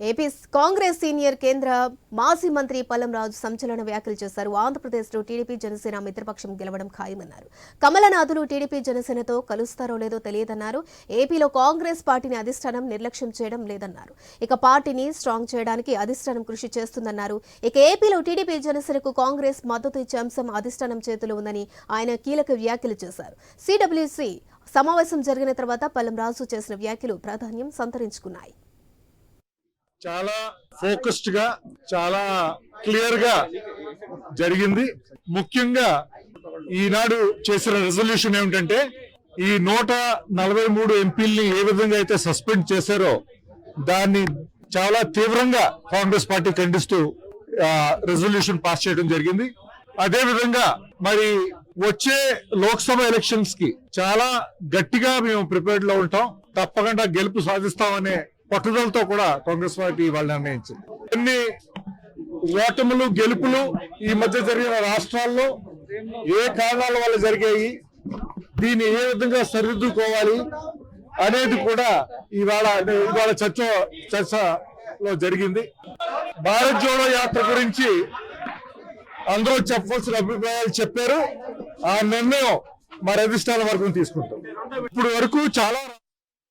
AP Congress senior కేంద్ర మాజీ మంత్రి పల్లం రాజు సంచలన వ్యాఖ్యలు చేశారు. ఆంధ్రప్రదేశ్లో టీడీపీ జనసేన మిత్రపక్షం గెలవడం ఖాయమన్నారు. కమలనాథులు టీడీపీ జనసేనతో కలుస్తారో లేదో తెలియదన్నారు. ఏపీలో కాంగ్రెస్ పార్టీని అధిష్టానం నిర్లక్ష్యం చేయడం లేదన్నారు. ఇక పార్టీని స్ట్రాంగ్ చేయడానికి అధిష్టానం కృషి చేస్తుందన్నారు. ఇక ఏపీలో టీడీపీ జనసేనకు కాంగ్రెస్ మద్దతు ఇచ్చే అంశం అధిష్టానం చేతిలో ఉందని ఆయన కీలక వ్యాఖ్యలు చేశారు. సిడబ్ల్యూసీ సమావేశం జరిగిన తర్వాత పల్లం రాజు చేసిన వ్యాఖ్యలు ప్రాధాన్యం సంతరించుకున్నాయి. చాలా ఫోకస్డ్గా చాలా క్లియర్గా జరిగింది. ముఖ్యంగా ఈనాడు చేసిన రెజల్యూషన్ ఏమిటంటే ఈ నూట నలభై మూడు ఎంపీల్ని ఏ విధంగా అయితే సస్పెండ్ చేశారో దాన్ని చాలా తీవ్రంగా కాంగ్రెస్ పార్టీ ఖండిస్తూ రెజల్యూషన్ పాస్ చేయడం జరిగింది. అదే విధంగా మరి వచ్చే లోక్సభ ఎలక్షన్స్కి చాలా గట్టిగా మేము ప్రిపేర్డ్లో ఉంటాం. తప్పకుండా గెలుపు సాధిస్తామనే పట్టుదలతో కూడా కాంగ్రెస్ పార్టీ వాళ్ళు నిర్ణయించింది. కొన్ని ఓటములు గెలుపులు ఈ మధ్య జరిగిన రాష్ట్రాల్లో ఏ కారణాల వల్ల జరిగాయి దీన్ని ఏ విధంగా సరిదిద్దుకోవాలి అనేది కూడా ఇవాళ ఇవాళ చర్చ చర్చలో జరిగింది. భారత్ జోడో యాత్ర గురించి అందరూ చెప్పవలసిన అభిప్రాయాలు చెప్పారు. ఆ నిర్ణయం మరి అధిష్టాన వర్గం తీసుకుంటాం. ఇప్పుడు వరకు చాలా